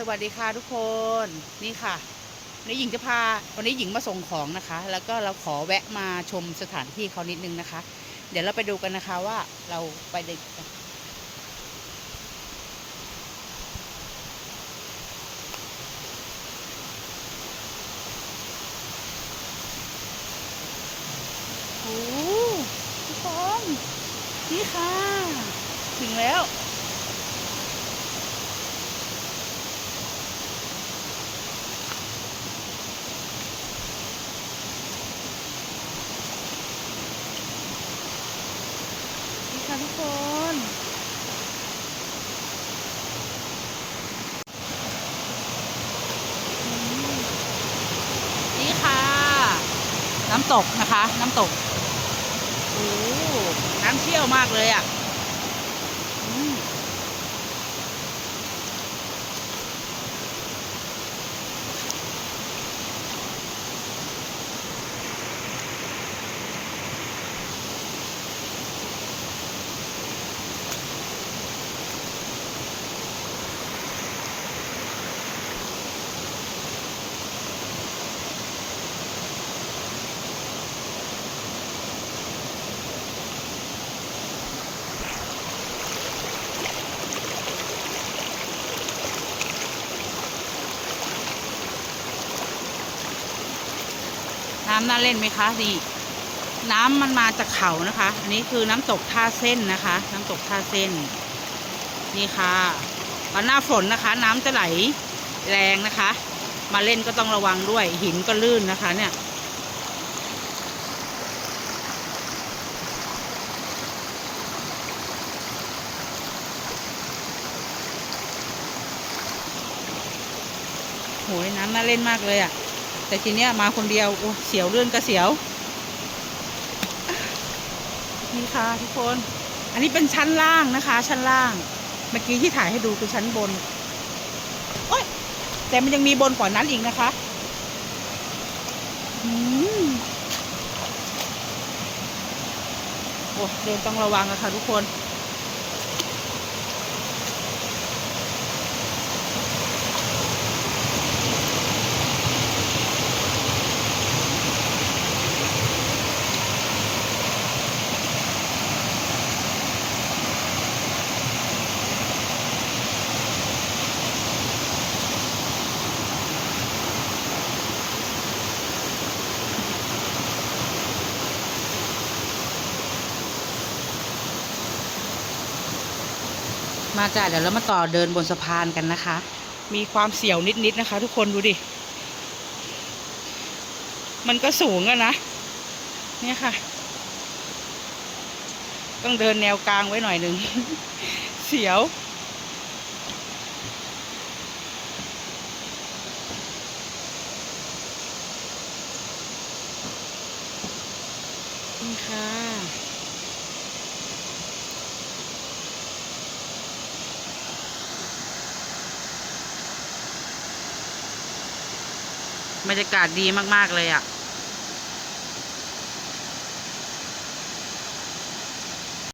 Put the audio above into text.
สวัสดีค่ะทุกคนนี่ค่ะวันนี้หญิงจะพาวันนี้หญิงมาส่งของนะคะ แล้วก็เราขอแวะมาชมสถานที่เขานิดนึงนะคะ เดี๋ยวเราไปดูกันนะคะว่าเราไปเด็กโอ้ทุกคนนี่ค่ะ ถึงแล้ว ทุกคน นี่ค่ะ น้ำตกนะคะ น้ำตก โอ้ น้ำเชี่ยวมากเลยอะำน่าเล่นไหมคะนี่น้ำมันมาจากเขานะคะ อันนี้คือน้ำตกท่าเส้นนะคะ น้ำตกท่าเส้น นี่ค่ะตอนหน้าฝนนะคะ น้ำจะไหลแรงนะคะ มาเล่นก็ต้องระวังด้วย หินก็ลื่นนะคะ เนี่ยโหยน้ำน่าเล่นมากเลยอะ่ะ แต่ทีเนี้ยมาคนเดียวโอ้เสียวเลื่อนก็เสียว นี่ค่ะทุกคน อันนี้เป็นชั้นล่างนะคะ ชั้นล่าง เมื่อกี้ที่ถ่ายให้ดูคือชั้นบน โอ้ยแต่มันยังมีบนกว่านั้นอีกนะคะอืมโอ้เดินต้องระวังอะค่ะทุกคน มาจ้ะเดี๋ยวเรามาต่อเดินบนสะพานกันนะคะ มีความเสียวนิดๆนะคะ ทุกคนดูดิ มันก็สูงอะนะ เนี่ยค่ะ ต้องเดินแนวกลางไว้หน่อยหนึ่ง เสียวนี่ค่ะ บรรยากาศดีมาก ๆ เลยอะ